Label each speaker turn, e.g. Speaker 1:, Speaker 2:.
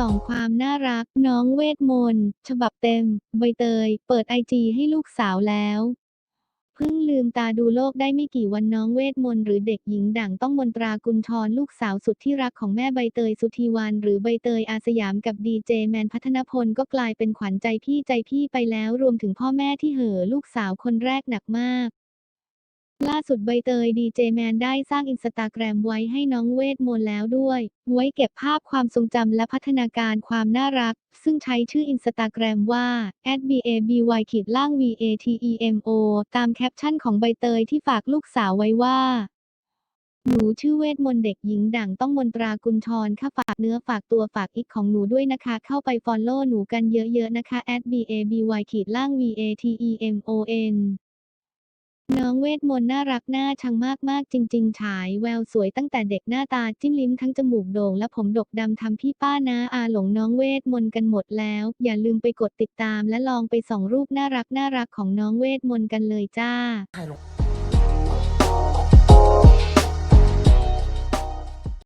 Speaker 1: ส่องความน่ารักน้องเวทมนต์ฉบับเต็ม ใบเตย เปิดไอจีให้ลูกสาวแล้วเพิ่งลืมตาดูโลกได้ไม่กี่วันน้องเวทมนต์หรือเด็กหญิงดั่งต้องมนตรากุลชรลูกสาวสุดที่รักของแม่ใบเตยสุธีวันหรือใบเตยอาสยามกับดีเจแมนพัฒนพลก็กลายเป็นขวัญใจพี่ใจพี่ไปแล้วรวมถึงพ่อแม่ที่เห่อลูกสาวคนแรกหนักมาก ล่าสุดใบเตยดีเจแมนได้สร้างอินสตาแกรมไว้ให้น้องเวทมนต์แล้วด้วย ไว้เก็บภาพความทรงจำและพัฒนาการความน่ารัก ซึ่งใช้ชื่ออินสตาแกรมว่า @baby ขีดล่าง vatemo ตามแคปชั่นของใบเตยที่ฝากลูกสาวไว้ว่า หนูชื่อเวทมนต์เด็กหญิงด่งต้องมนตรากุลชรค่ะฝากเนื้อฝากตัวฝากอีกของหนูด้วยนะคะ เข้าไปฟอลโล่หนูกันเยอะๆนะคะ @baby ขีดล่าง vatemon น้องเวทมนต์น่ารักน่าชังมากๆ จริง ๆ ฉายแววสวยตั้งแต่เด็กหน้าตาจิ้มลิ้มทั้งจมูกโด่งและผมดกดำทำพี่ป้านาอาหลงน้องเวทมนต์กันหมดแล้ว อย่าลืมไปกดติดตามและลองไปส่องรูปน่ารักน่ารักของน้องเวทมนต์กันเลยจ้า